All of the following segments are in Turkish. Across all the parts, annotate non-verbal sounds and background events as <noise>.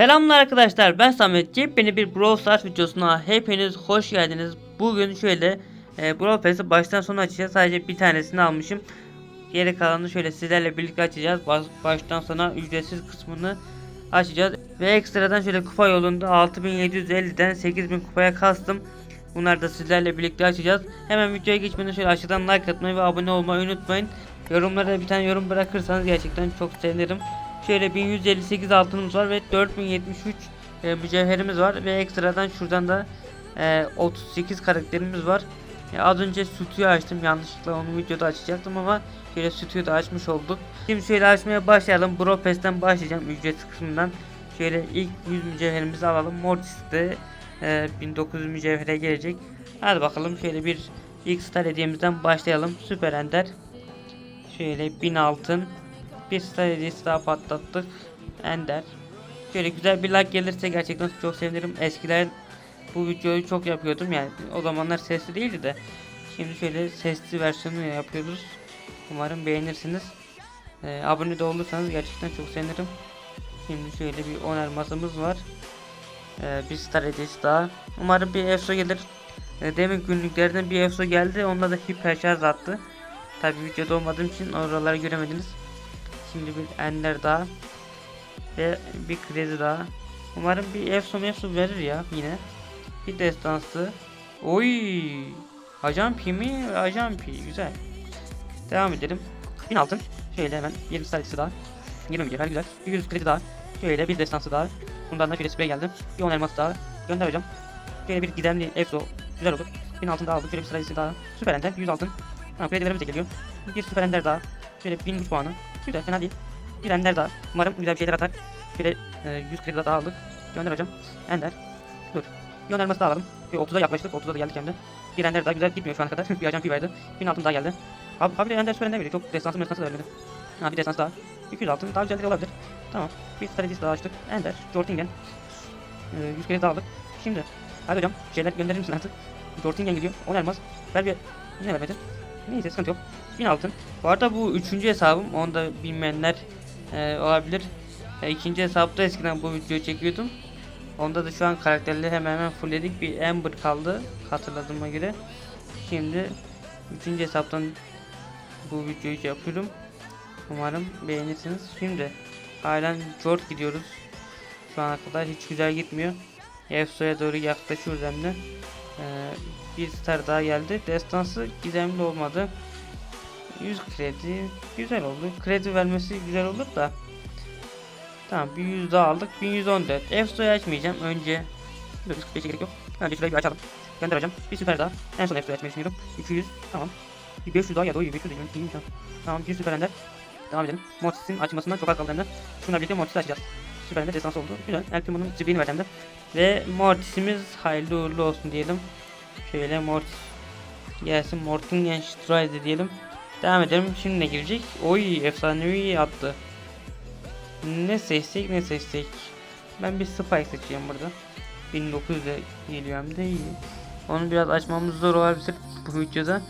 Selamlar arkadaşlar ben Samet Yepyeni bir Brawl Stars videosuna hepiniz hoş geldiniz. Bugün şöyle e, Brawl Pass'i baştan sona açacağız. Sadece bir tanesini almışım. Geri kalanını şöyle sizlerle birlikte açacağız. Baş, baştan sona ücretsiz kısmını açacağız. Ve ekstradan şöyle kupa yolunda 6750'den 8000 kupaya kastım. Bunları da sizlerle birlikte açacağız. Hemen videoya geçmeden şöyle aşağıdan like atmayı ve abone olmayı unutmayın. Yorumlara bir tane yorum bırakırsanız gerçekten çok sevinirim. Şöyle 1158 altınımız var ve 4073 e, mücevherimiz var ve ekstradan şuradan da e, 38 karakterimiz var. Ya az önce sütüyü açtım yanlışlıkla onu videoda açacaktım ama şöyle sütüyü de açmış olduk. Şimdi şöyle açmaya başlayalım. Bro Pass'ten başlayacağım ücretsiz kısmından. Şöyle ilk 100 mücevherimizi alalım. Mortis'te e, 1900 mücevhere gelecek. Hadi bakalım şöyle bir ilk star hediyemizden başlayalım. Süper Ender. Şöyle 1000 altın. Bir hediyesi daha patlattık. Ender. Şöyle güzel bir like gelirse gerçekten çok sevinirim. Eskiden bu videoyu çok yapıyordum yani o zamanlar sesli değildi de. Şimdi şöyle sesli versiyonu yapıyoruz. Umarım beğenirsiniz. Ee, abone de olursanız gerçekten çok sevinirim. Şimdi şöyle bir 10 elmasımız var. Ee, bir hediyesi daha. Umarım bir EFSO gelir. Ee, demin günlüklerden bir EFSO geldi. Onda da hiper şarj attı. Tabi videoda olmadığım için oraları göremediniz. Şimdi bir ender daha. Ve bir kredi daha. Umarım bir EFSO mefso verir ya yine. Bir destansı. Oy! Ajan Pi mi? Ajan Pi. Güzel. Devam edelim. 1000 altın. Şöyle hemen 20 sayısı daha. 20 mücevher güzel. 100 kredi daha. Şöyle bir destansı daha. Bundan da şöyle sprey geldi. Bir 10 elmas daha. Gönder hocam. Şöyle bir gizemli EFSO. Güzel olur. 1000 altın daha aldık. Şöyle bir sırayısı daha. Süper ender. 100 altın. Ha, kredilerimiz de geliyor. Bir süper ender daha. Şöyle 1000 güç puanı. Güzel fena değil. Bir ender daha. Umarım güzel bir şeyler atar. Şöyle e, 100 kredi daha aldık. Gönder hocam. Ender. Dur. Elması daha alalım. Şöyle 30'a yaklaştık. 30'a da geldik hem de. Bir ender daha güzel gitmiyor şu ana kadar. <laughs> bir ajan pi verdi. 1000 altın daha geldi. Abi, abi de ender süper ender veriyor. Çok destansı destansı da vermedi. Ha bir destans daha. 200 altın daha güzelleri olabilir. Tamam. Bir stratejisi daha açtık. Ender. Jortingen. E, 100 kredi daha aldık. Şimdi. Hadi hocam. Şeyler gönderir misin artık? Jortingen gidiyor. 10 elmas. Ver bir. Yine vermedi. Neyse sıkıntı yok. 1000 altın. Bu arada bu üçüncü hesabım. Onu da bilmeyenler e, olabilir. E, ikinci hesapta eskiden bu videoyu çekiyordum. Onda da şu an karakterleri hemen hemen fullledik. Bir Amber kaldı hatırladığıma göre. Şimdi üçüncü hesaptan bu videoyu yapıyorum. Umarım beğenirsiniz. Şimdi halen Jort gidiyoruz. Şu ana kadar hiç güzel gitmiyor. Efso'ya doğru yaklaşıyoruz hem de. Ee, bir star daha geldi. Destansı gizemli olmadı. 100 kredi güzel oldu. Kredi vermesi güzel olur da. Tamam bir 100 daha aldık. 1114. Efso'yu açmayacağım. Önce Dur 45'e gerek yok. Önce şurayı bir açalım. Gönder hocam. Bir süper daha. En son Efso'yu açmayı düşünüyorum. 200. Tamam. Bir 500 daha ya da o 500 değil. İyiymiş. Tamam bir süper ender. Devam edelim. Mortis'in açmasından çok az kaldı hem de. Şununla birlikte Mortis'i açacağız. Süper ender destansı oldu. Güzel. El Primo'nun zibirini verdim de. Ve Mortis'imiz hayırlı uğurlu olsun diyelim. Şöyle Mortis gelsin. Mortingen Strider diyelim. Devam edelim. Şimdi ne girecek? Oy efsanevi attı. Ne seçsek ne seçsek. Ben bir Spike seçeceğim burada. 1900'e geliyor hem de iyi. Onu biraz açmamız zor olabilir bu videoda.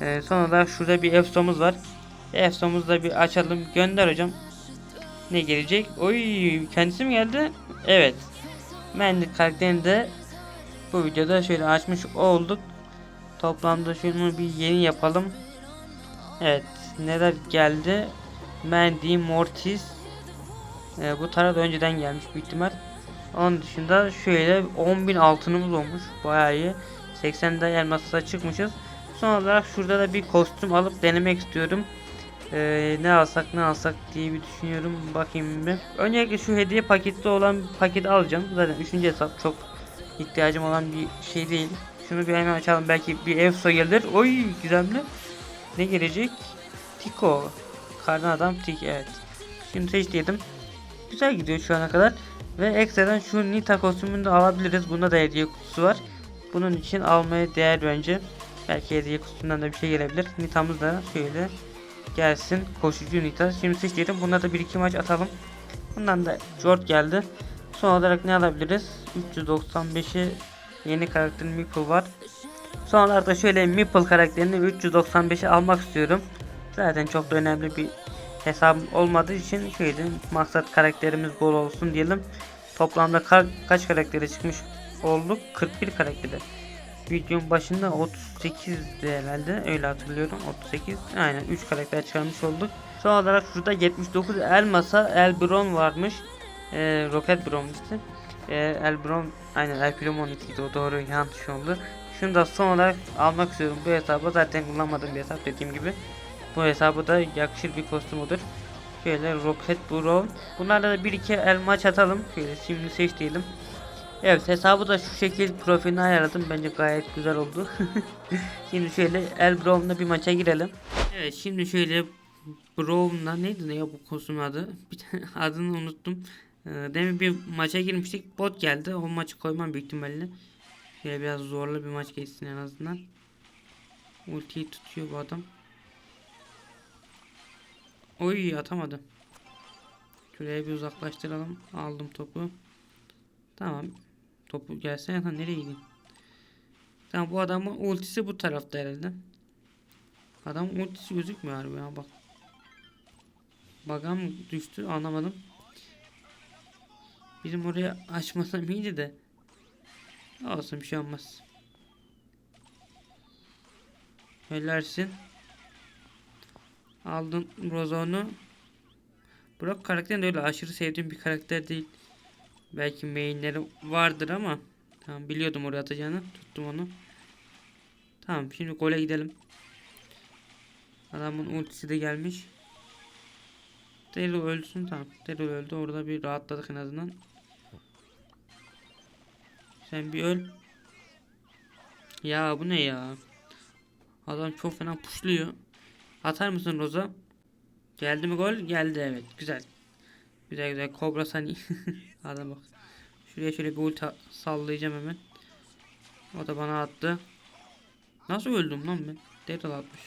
Ee, sonra da şurada bir EFSO'muz var. EFSO'muzu da bir açalım. Gönder hocam. Ne gelecek? Oy kendisi mi geldi? Evet. Mendy karakterini de bu videoda şöyle açmış olduk. Toplamda şunu bir yeni yapalım. Evet. Neler geldi? Mandy, Mortis. Ee, bu taraf da önceden gelmiş büyük ihtimal. Onun dışında şöyle 10.000 altınımız olmuş. Bayağı iyi. 80 de elmas'a çıkmışız. Son olarak şurada da bir kostüm alıp denemek istiyorum. Ee, ne alsak ne alsak diye bir düşünüyorum. Bakayım bir. Öncelikle şu hediye pakette olan paketi alacağım. Zaten 3. hesap çok ihtiyacım olan bir şey değil. Şunu bir hemen açalım. Belki bir EFSO gelir. Oy güzel mi? Ne gelecek? Tiko. Kardan adam Tik evet. Şimdi seç dedim. Güzel gidiyor şu ana kadar. Ve ekstradan şu Nita kostümünü de alabiliriz. Bunda da hediye kutusu var. Bunun için almaya değer bence. Belki hediye kutusundan da bir şey gelebilir. Nita'mız da şöyle gelsin. Koşucu Nita. Şimdi seç dedim. Bunda da bir iki maç atalım. Bundan da Jort geldi. Son olarak ne alabiliriz? 395'i yeni karakterin Meeple var. Son olarak da şöyle Meeple karakterini 395'e almak istiyorum. Zaten çok da önemli bir hesabım olmadığı için şöyle maksat karakterimiz bol olsun diyelim. Toplamda ka- kaç karakteri çıkmış olduk? 41 karakteri. Videonun başında 38'di herhalde öyle hatırlıyorum 38 aynen 3 karakter çıkarmış olduk. Son olarak şurada 79 elmasa Elbron varmış. Ee, Rocket Bron işte. Ee, Elbron aynen El Primo 12'ydi o doğru yanlış oldu. Şunu da son olarak almak istiyorum bu hesabı zaten kullanmadığım bir hesap dediğim gibi. Bu hesabı da yakışır bir kostüm olur. Şöyle Rocket Bro. Bunlarla da bir iki el maç atalım. Şöyle şimdi seç diyelim. Evet hesabı da şu şekil profilini ayarladım. Bence gayet güzel oldu. <laughs> şimdi şöyle El Brow'la bir maça girelim. Evet şimdi şöyle Brow'la neydi ne ya bu kostüm adı? <laughs> Adını unuttum. Ee, demin bir maça girmiştik. Bot geldi. O maçı koymam büyük ihtimalle. Şöyle biraz zorlu bir maç geçsin en azından. Ultiyi tutuyor bu adam. Oy atamadım. Şuraya bir uzaklaştıralım. Aldım topu. Tamam. Topu gelsene lan nereye gidiyorsun? Tamam bu adamın ultisi bu tarafta herhalde. Adam ultisi gözükmüyor harbi ya bak. Bagam düştü anlamadım. Bizim oraya açmasam iyiydi de. Olsun bir şey olmaz. Helalsin. Aldın Rozon'u. Brock karakterin de öyle aşırı sevdiğim bir karakter değil. Belki mainleri vardır ama tamam biliyordum oraya atacağını. Tuttum onu. Tamam şimdi gole gidelim. Adamın ultisi de gelmiş. Daryl ölsün tamam. Daryl öldü orada bir rahatladık en azından. Sen bir öl. Ya bu ne ya? Adam çok fena puşluyor. Atar mısın Roza? Geldi mi gol? Geldi evet. Güzel. Güzel güzel. Kobra Sani. <laughs> Adam bak. Şuraya şöyle bir ulti sallayacağım hemen. O da bana attı. Nasıl öldüm lan ben? Daryl atmış.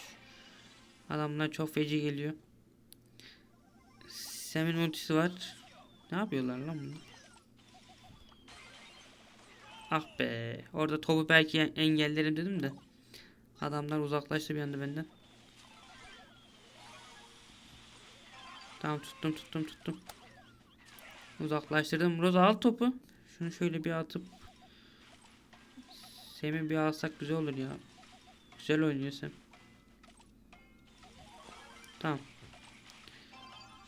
Adamlar çok feci geliyor. Sem'in ultisi var. Ne yapıyorlar lan bunlar? Ah be. Orada topu belki engellerim dedim de. Adamlar uzaklaştı bir anda benden. Tamam tuttum tuttum tuttum. Uzaklaştırdım. Roza al topu. Şunu şöyle bir atıp Sem'i bir alsak güzel olur ya. Güzel oynuyor Sem. Tamam.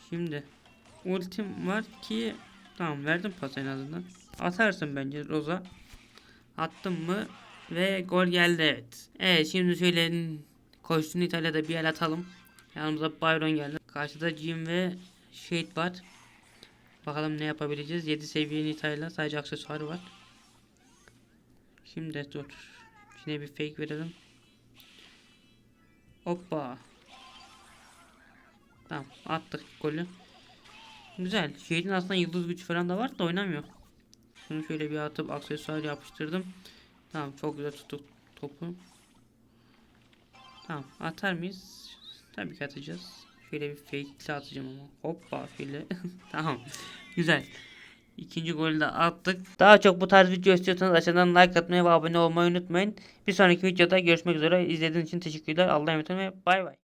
Şimdi ultim var ki tamam verdim pas en azından. Atarsın bence Roza. Attım mı ve gol geldi evet. Evet şimdi şöyle koştuğun İtalya'da bir el atalım. Yanımıza Byron geldi. Karşıda Jim ve Shade var. Bakalım ne yapabileceğiz. 7 seviye Nita'yla sadece aksesuarı var. Şimdi dur. Şimdi bir fake verelim. Hoppa. Tamam attık golü. Güzel. Shade'in aslında yıldız güç falan da var da oynamıyor. Şunu şöyle bir atıp aksesuar yapıştırdım. Tamam çok güzel tuttuk topu. Tamam atar mıyız? Tabii ki atacağız. Şöyle bir fake atacağım ama. Hoppa şöyle. <laughs> tamam. Güzel. İkinci golü de attık. Daha çok bu tarz video istiyorsanız aşağıdan like atmayı ve abone olmayı unutmayın. Bir sonraki videoda görüşmek üzere. İzlediğiniz için teşekkürler. Allah'a emanet olun ve bay bay.